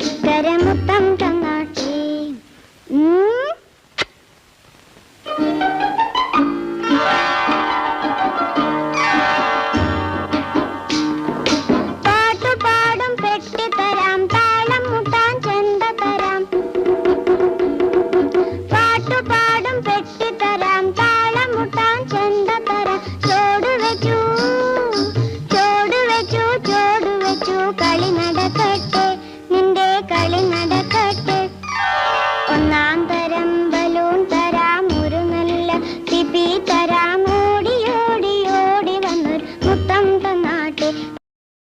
ശക്കരമുത്തം തങ്ങാട്ടി പാട്ടുപാടും പെട്ടിത്തരാം താളം മുട്ടാൻ ചെണ്ട തരാം. പാട്ടുപാടും പെട്ടിത്തരാം 难